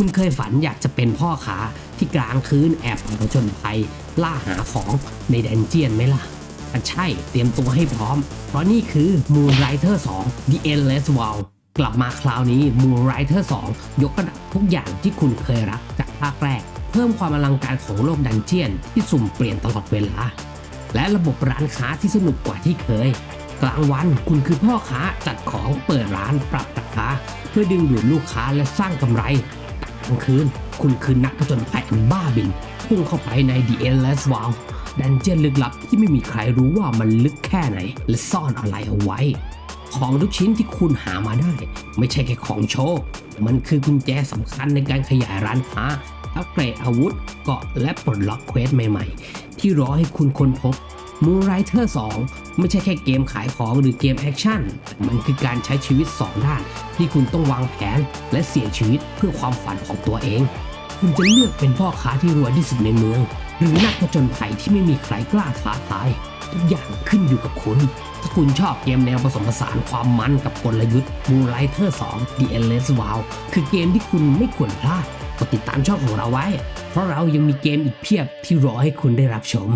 คุณเคยฝันอยากจะเป็นพ่อค้าที่กลางคืนแอบผจญภัยล่าหาของในแดนเจียนไหมล่ะอ่ใช่เตรียมตัวให้พร้อม เพราะนี่คือ Moonlighter 2 The Endless World กลับมาคราวนี้ Moonlighter 2 ยกระดับทุกอย่างที่คุณเคยรักจากภาคแรก เพิ่มความอลังการของโลกดันเจียน ที่สุ่มเปลี่ยนตลอดเวลา และระบบร้านค้าที่สนุกกว่าที่เคย กลางวันคุณคือพ่อค้าจัดของเปิดร้านปรับราคาเพื่อดึงดูดลูกค้าและสร้างกำไร ลางคืน คุณคือนักผจญภัยอันบ้าบิน พุ่งเข้าไปใน The Endless World ดันเจียนลึกลับที่ไม่มีใครรู้ว่ามันลึกแค่ไหน และซ่อนอะไรเอาไว้ ของทุกชิ้นที่คุณหามาได้ ไม่ใช่แค่ของโชว์ มันคือกุญแจสำคัญในการขยายร้านค้าอัปเกรดอาวุธเกาะและปลดล็อกเควสใหม่ๆ ที่รอให้คุณค้นพบ Moonlighter 2 ไม่ใช่แค่เกมขายของหรือเกมแอคชั่น มันคือการใช้ชีวิต 2 ด้าน ที่คุณต้องวางแผนและเสี่ยงชีวิตเพื่อความฝันของตัวเอง คุณจะเลือกเป็นพ่อค้าที่รวยที่สุดในเมือง หรือนักผจญภัยที่ไม่มีใครกล้าท้าทาย ทุกอย่างขึ้นอยู่กับคุณ ถ้าคุณชอบเกมแนวผสมผสานความมันกับกลยุทธ์ Moonlighter 2 The Endless World คือเกมที่คุณไม่ควรพลาด กดติดตามช่องของเราไว้ เพราะเรายังมีเกมอีกเพียบที่รอให้คุณได้รับชม